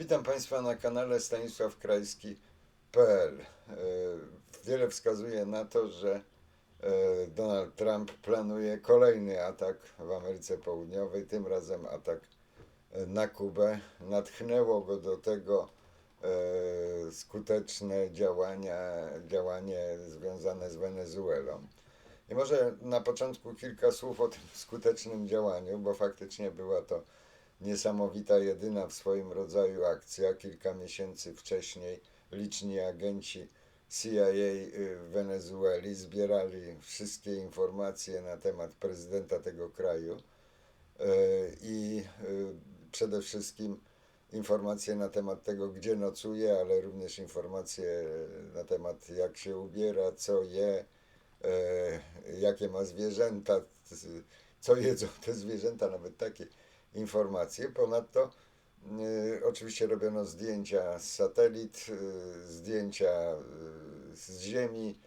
Witam Państwa na kanale stanisławkrajski.pl. E, Wiele wskazuje na to, że e, Donald Trump planuje kolejny atak w Ameryce Południowej, tym razem atak e, na Kubę. Natchnęło go do tego skuteczne działania, działanie związane z Wenezuelą. I może na początku kilka słów o tym skutecznym działaniu, bo faktycznie była to niesamowita, jedyna w swoim rodzaju akcja. Kilka miesięcy wcześniej liczni agenci CIA y, w Wenezueli zbierali wszystkie informacje na temat prezydenta tego kraju y, i y, przede wszystkim informacje na temat tego, gdzie nocuje, ale również informacje na temat jak się ubiera, co je, jakie ma zwierzęta, co jedzą te zwierzęta, nawet takie informacje. Ponadto y, oczywiście robiono zdjęcia z satelit, y, zdjęcia y, z Ziemi.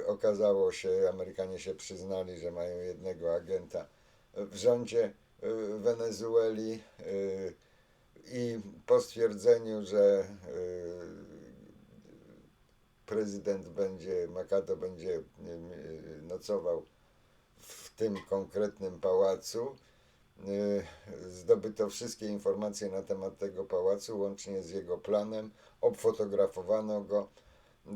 Y, okazało się, Amerykanie się przyznali, że mają jednego agenta w rządzie y, Wenezueli y, i po stwierdzeniu, że y, prezydent będzie, Makado będzie y, nocował w tym konkretnym pałacu, zdobyto wszystkie informacje na temat tego pałacu, łącznie z jego planem, obfotografowano go,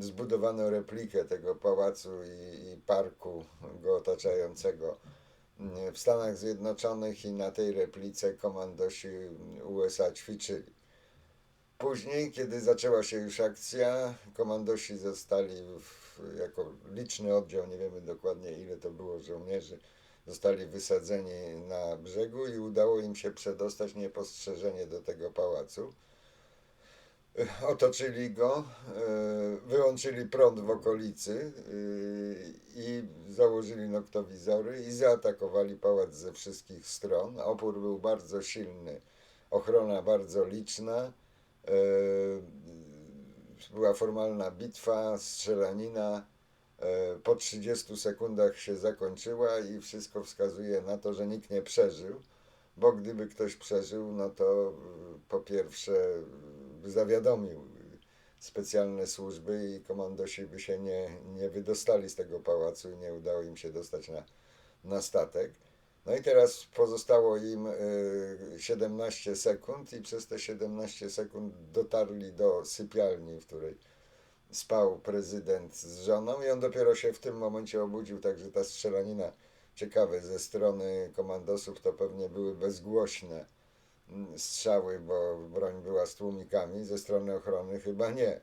zbudowano replikę tego pałacu i, i parku go otaczającego y, w Stanach Zjednoczonych i na tej replice komandosi USA ćwiczyli. Później, kiedy zaczęła się już akcja, komandosi zostali w, jako liczny oddział, nie wiemy dokładnie ile to było żołnierzy, zostali wysadzeni na brzegu i udało im się przedostać niepostrzeżenie do tego pałacu. Y, Otoczyli go, y, wyłączyli prąd w okolicy y, i założyli noktowizory i zaatakowali pałac ze wszystkich stron. Opór był bardzo silny, ochrona bardzo liczna. E, Była formalna bitwa, strzelanina. E, Po 30 sekundach się zakończyła i wszystko wskazuje na to, że nikt nie przeżył, bo gdyby ktoś przeżył, no to y, po pierwsze y, zawiadomił specjalne służby i komandosi by się nie, nie wydostali z tego pałacu i nie udało im się dostać na, na statek. No i teraz pozostało im y, 17 sekund i przez te 17 sekund dotarli do sypialni, w której spał prezydent z żoną i on dopiero się w tym momencie obudził, także ta strzelanina, ciekawe, ze strony komandosów to pewnie były bezgłośne mm, strzały, bo broń była z tłumikami, ze strony ochrony chyba nie. E,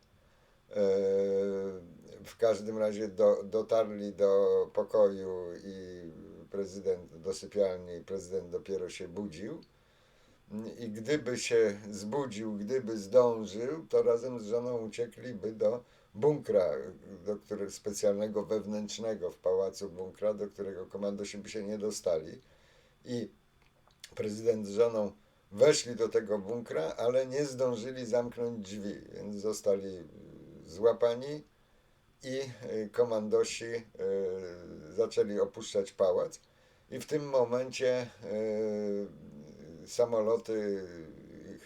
W każdym razie do, dotarli do pokoju i prezydent do sypialni, prezydent dopiero się budził. I gdyby się zbudził, gdyby zdążył, to razem z żoną uciekliby do bunkra, do którego specjalnego wewnętrznego w pałacu bunkra, do którego komandosi by się nie dostali. I prezydent z żoną weszli do tego bunkra, ale nie zdążyli zamknąć drzwi, więc zostali złapani i y, komandosi y, zaczęli opuszczać pałac. I w tym momencie y, samoloty,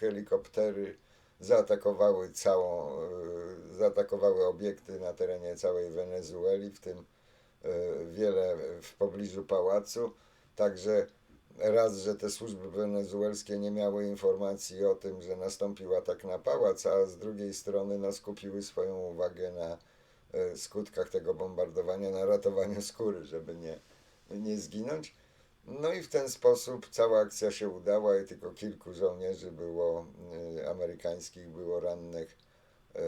helikoptery zaatakowały całą, y, zaatakowały obiekty na terenie całej Wenezueli, w tym y, wiele w pobliżu pałacu. Także raz, że te służby wenezuelskie nie miały informacji o tym, że nastąpił atak na pałac, a z drugiej strony no, skupiły swoją uwagę na e, skutkach tego bombardowania, na ratowaniu skóry, żeby nie, nie zginąć. No i w ten sposób cała akcja się udała i tylko kilku żołnierzy było e, amerykańskich, było rannych, e,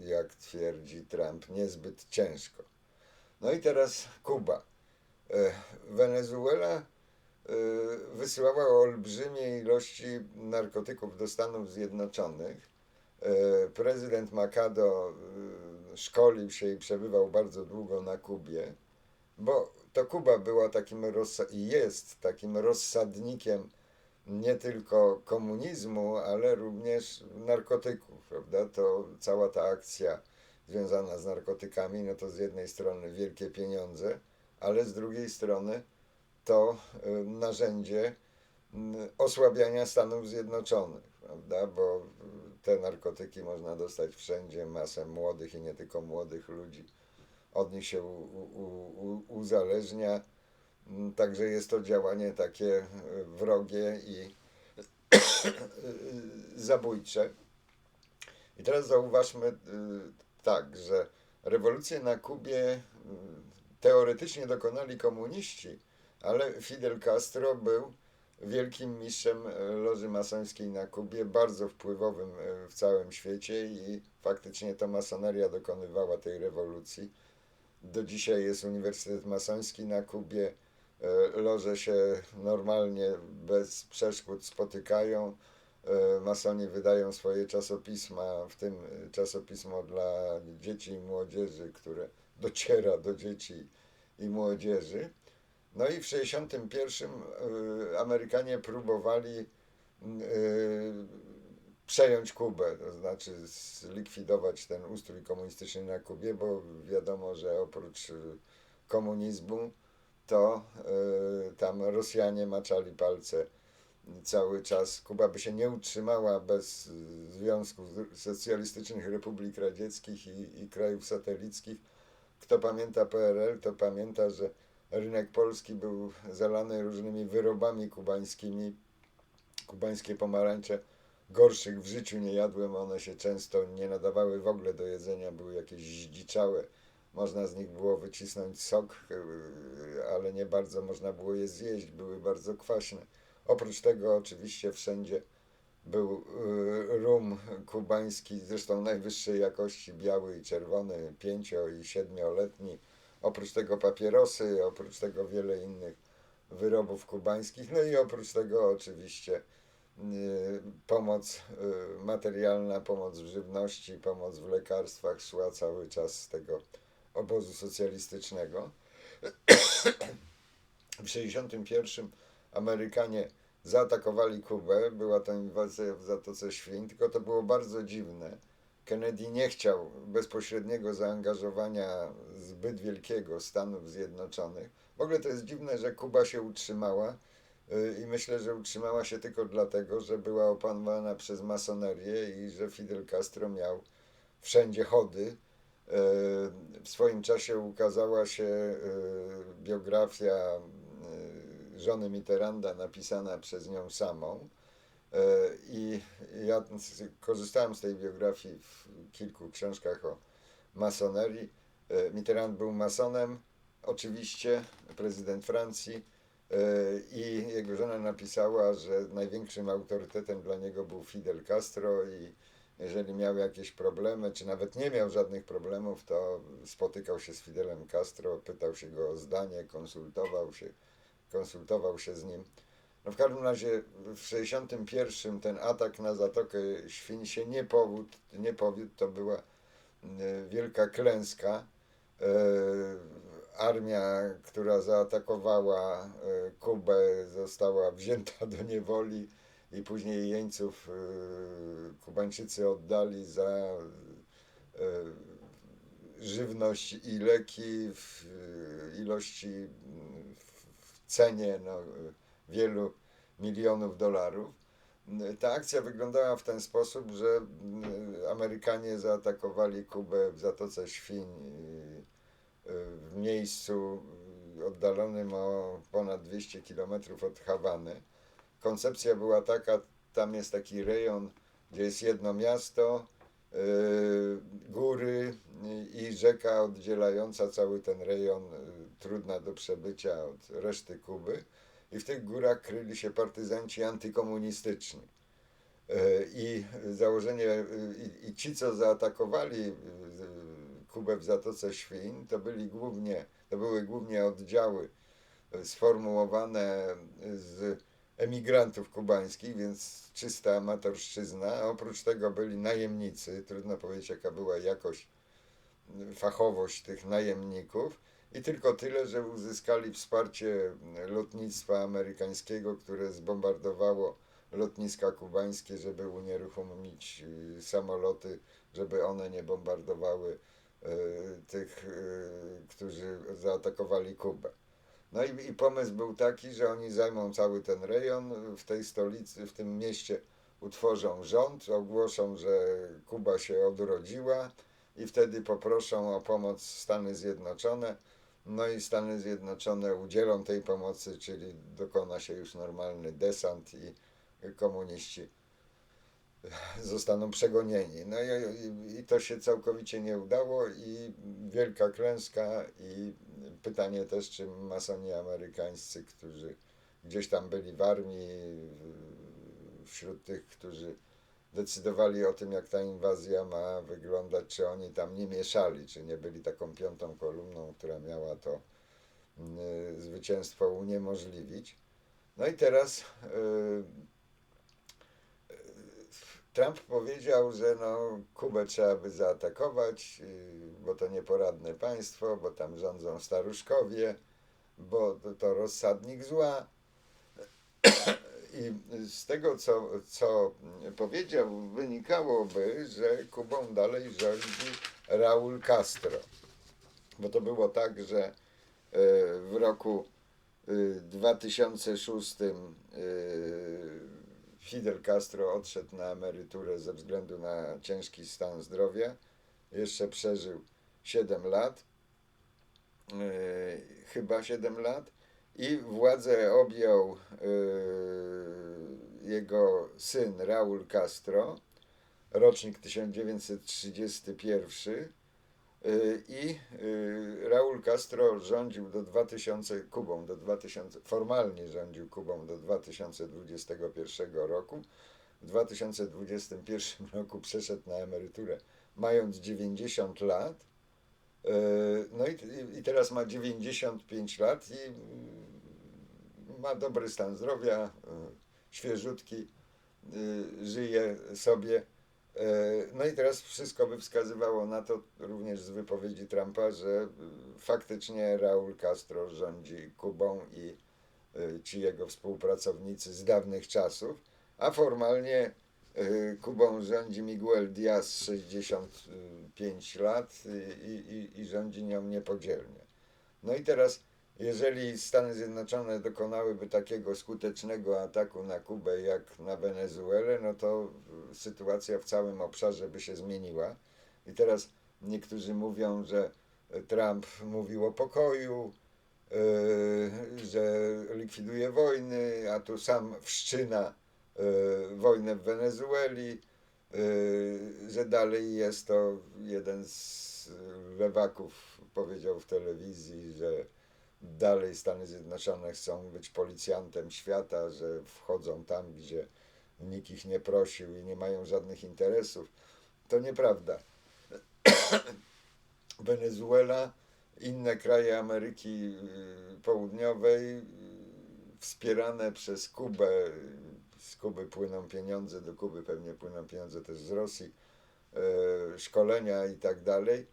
jak twierdzi Trump, niezbyt ciężko. No i teraz Kuba. E, Wenezuela y, wysyłała olbrzymie ilości narkotyków do Stanów Zjednoczonych. Y, Prezydent Macado y, szkolił się i przebywał bardzo długo na Kubie, bo to Kuba była takim i jest takim rozsadnikiem nie tylko komunizmu, ale również narkotyków, prawda? To cała ta akcja związana z narkotykami, no to z jednej strony wielkie pieniądze, ale z drugiej strony to y, narzędzie mm, osłabiania Stanów Zjednoczonych, prawda? Bo y, te narkotyki można dostać wszędzie, masę młodych i nie tylko młodych ludzi od nich się u, u, u, uzależnia. Mm, Także jest to działanie takie y, wrogie i zabójcze. I teraz zauważmy tak, że rewolucję na Kubie teoretycznie dokonali komuniści, ale Fidel Castro był wielkim mistrzem loży masońskiej na Kubie, bardzo wpływowym w całym świecie i faktycznie to masoneria dokonywała tej rewolucji. Do dzisiaj jest Uniwersytet Masoński na Kubie. e, Loże się normalnie, bez przeszkód spotykają. E, Masoni wydają swoje czasopisma, w tym czasopismo dla dzieci i młodzieży, które dociera do dzieci i młodzieży. No i w 1961 e, Amerykanie próbowali przejąć Kubę, to znaczy zlikwidować ten ustrój komunistyczny na Kubie, bo wiadomo, że oprócz y, komunizmu to y, tam Rosjanie maczali palce cały czas. Kuba by się nie utrzymała bez y, Związku Socjalistycznych Republik Radzieckich i, i krajów satelickich. Kto pamięta PRL, to pamięta, że rynek polski był zalany różnymi wyrobami kubańskimi. Kubańskie pomarańcze gorszych w życiu nie jadłem, one się często nie nadawały w ogóle do jedzenia, były jakieś zdziczałe. Można z nich było wycisnąć sok, yy, ale nie bardzo można było je zjeść, były bardzo kwaśne. Oprócz tego oczywiście wszędzie był yy, rum kubański, zresztą najwyższej jakości, biały i czerwony, pięcio i siedmioletni. Oprócz tego papierosy, oprócz tego wiele innych wyrobów kubańskich, no i oprócz tego oczywiście pomoc y, materialna, pomoc w żywności, pomoc w lekarstwach szła cały czas z tego obozu socjalistycznego. W 1961 Amerykanie zaatakowali Kubę, była to inwazja w Zatoce Świń, tylko to było bardzo dziwne. Kennedy nie chciał bezpośredniego zaangażowania zbyt wielkiego Stanów Zjednoczonych. W ogóle to jest dziwne, że Kuba się utrzymała y, i myślę, że utrzymała się tylko dlatego, że była opanowana przez masonerię i że Fidel Castro miał wszędzie chody. Y, W swoim czasie ukazała się y, biografia y, żony Mitterranda napisana przez nią samą. I ja korzystałem z tej biografii w kilku książkach o masonerii. Mitterrand był masonem, oczywiście, prezydent Francji. E, I jego żona napisała, że największym autorytetem dla niego był Fidel Castro i jeżeli miał jakieś problemy, czy nawet nie miał żadnych problemów, to spotykał się z Fidelem Castro, pytał się go o zdanie, konsultował się, konsultował się z nim. No w każdym razie w 61 ten atak na Zatokę Świń się nie powiódł, nie powiódł to była e, wielka klęska. Armia, która zaatakowała e, Kubę, została wzięta do niewoli i później jeńców e, Kubańczycy oddali za e, żywność i leki w ilości, w- cenie no, wielu milionów dolarów. Ta akcja wyglądała w ten sposób, że Amerykanie zaatakowali Kubę w Zatoce Świń w miejscu y, oddalonym o ponad 200 km od Hawany. Koncepcja była taka, tam jest taki rejon, gdzie jest jedno miasto, y, góry y, i rzeka oddzielająca cały ten rejon, y, trudna do przebycia od reszty Kuby. I w tych górach kryli się partyzanci antykomunistyczni. E, I założenie, y, i, i ci, co zaatakowali y, Kubę w Zatoce Świń, to byli głównie, to były głównie oddziały y, sformułowane z emigrantów kubańskich, więc czysta amatorszczyzna. Oprócz tego byli najemnicy, trudno powiedzieć jaka była jakość, fachowość tych najemników. I tylko tyle, że uzyskali wsparcie lotnictwa amerykańskiego, które zbombardowało lotniska kubańskie, żeby unieruchomić y, samoloty, żeby one nie bombardowały tych, y, którzy zaatakowali Kubę. No i, i pomysł był taki, że oni zajmą cały ten rejon w tej stolicy, w tym mieście utworzą rząd, ogłoszą, że Kuba się odrodziła i wtedy poproszą o pomoc Stany Zjednoczone. No i Stany Zjednoczone udzielą tej pomocy, czyli dokona się już normalny desant i komuniści zostaną przegonieni. No i, i, to się całkowicie nie udało i wielka klęska i pytanie też, czy masoni amerykańscy, którzy gdzieś tam byli w armii, wśród tych, którzy decydowali o tym, jak ta inwazja ma wyglądać, czy oni tam nie mieszali, czy nie byli taką piątą kolumną, która miała to y, zwycięstwo uniemożliwić. No i teraz y, Trump powiedział, że no, Kubę trzeba by zaatakować, yy, bo to nieporadne państwo, bo tam rządzą staruszkowie, bo to, to rozsadnik zła. I z tego, co, co powiedział, wynikałoby, że Kubą dalej rządzi Raul Castro. Bo to było tak, że e, w roku y, 2006 y, Fidel Castro odszedł na emeryturę ze względu na ciężki stan zdrowia. Jeszcze przeżył 7 lat, yy, chyba 7 lat, i władzę objął yy, jego syn Raul Castro, rocznik 1931. Yy, I yy, Raul Castro rządził do 2000, Kubą do 2000, formalnie rządził Kubą do 2021 roku. W 2021 roku przeszedł na emeryturę, mając 90 lat. Yy, No i, i- teraz ma 95 lat i ma dobry stan zdrowia, świeżutki, żyje sobie. E, No i teraz wszystko by wskazywało na to, również z wypowiedzi Trumpa, że y, faktycznie Raul Castro rządzi Kubą i y, ci jego współpracownicy z dawnych czasów, a formalnie Kubą rządzi Miguel Diaz, 65 lat i, i, i rządzi nią niepodzielnie. No i teraz, jeżeli Stany Zjednoczone dokonałyby takiego skutecznego ataku na Kubę jak na Wenezuelę, no to sytuacja w całym obszarze by się zmieniła. I teraz niektórzy mówią, że Trump mówił o pokoju, y, że likwiduje wojny, a tu sam wszczyna y, wojnę w Wenezueli, y, że dalej jest to jeden z lewaków powiedział w telewizji, że dalej Stany Zjednoczone chcą być policjantem świata, że wchodzą tam, gdzie nikt ich nie prosił i nie mają żadnych interesów. To nieprawda. Wenezuela, inne kraje Ameryki y, Południowej, y, wspierane przez Kubę, z Kuby płyną pieniądze, do Kuby pewnie płyną pieniądze też z Rosji, y, szkolenia i tak dalej.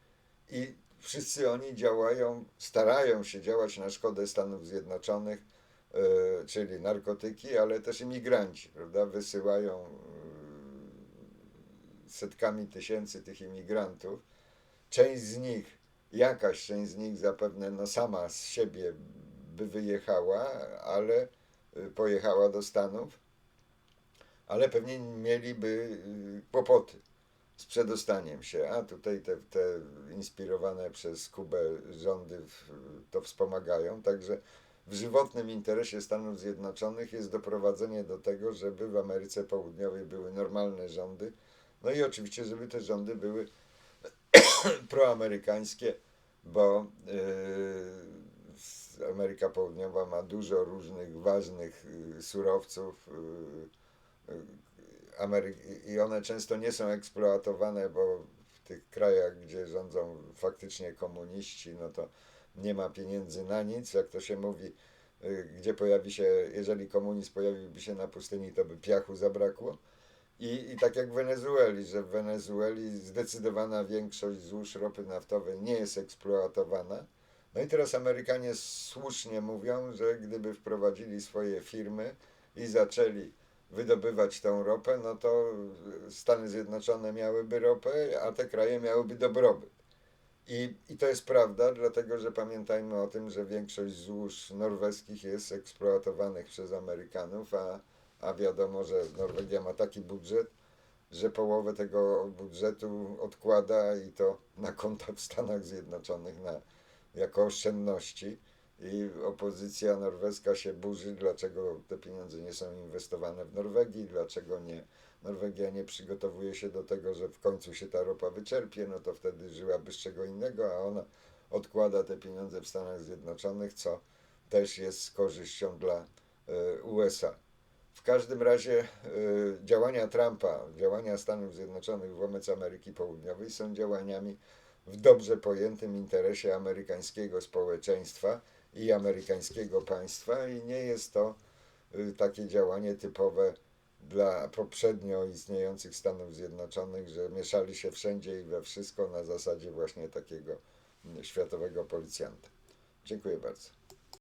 I wszyscy oni działają, starają się działać na szkodę Stanów Zjednoczonych, e, czyli narkotyki, ale też imigranci, prawda? Wysyłają e, setkami tysięcy tych imigrantów. Część z nich, jakaś część z nich zapewne no sama z siebie by wyjechała, ale e, pojechała do Stanów, ale pewnie mieliby kłopoty z przedostaniem się, a tutaj te, te inspirowane przez Kubę rządy w, to wspomagają. Także w żywotnym interesie Stanów Zjednoczonych jest doprowadzenie do tego, żeby w Ameryce Południowej były normalne rządy, no i oczywiście, żeby te rządy były proamerykańskie, bo yy, Ameryka Południowa ma dużo różnych ważnych yy, surowców, yy, yy, Amery- i one często nie są eksploatowane, bo w tych krajach, gdzie rządzą faktycznie komuniści, no to nie ma pieniędzy na nic, jak to się mówi, y, gdzie pojawi się, jeżeli komunizm pojawiłby się na pustyni, to by piachu zabrakło. I, I tak jak w Wenezueli, że w Wenezueli zdecydowana większość złóż ropy naftowej nie jest eksploatowana. No i teraz Amerykanie słusznie mówią, że gdyby wprowadzili swoje firmy i zaczęli wydobywać tą ropę, no to Stany Zjednoczone miałyby ropę, a te kraje miałyby dobrobyt. I, I to jest prawda, dlatego że pamiętajmy o tym, że większość złóż norweskich jest eksploatowanych przez Amerykanów, a, a wiadomo, że Norwegia ma taki budżet, że połowę tego budżetu odkłada i to na konta w Stanach Zjednoczonych na, jako oszczędności. I opozycja norweska się burzy, dlaczego te pieniądze nie są inwestowane w Norwegii, dlaczego nie, Norwegia nie przygotowuje się do tego, że w końcu się ta ropa wyczerpie, no to wtedy żyłaby z czego innego, a ona odkłada te pieniądze w Stanach Zjednoczonych, co też jest z korzyścią dla y, USA. W każdym razie y, działania Trumpa, działania Stanów Zjednoczonych wobec Ameryki Południowej są działaniami w dobrze pojętym interesie amerykańskiego społeczeństwa i amerykańskiego państwa i nie jest to y, takie działanie typowe dla poprzednio istniejących Stanów Zjednoczonych, że mieszali się wszędzie i we wszystko na zasadzie właśnie takiego mm, światowego policjanta. Dziękuję bardzo.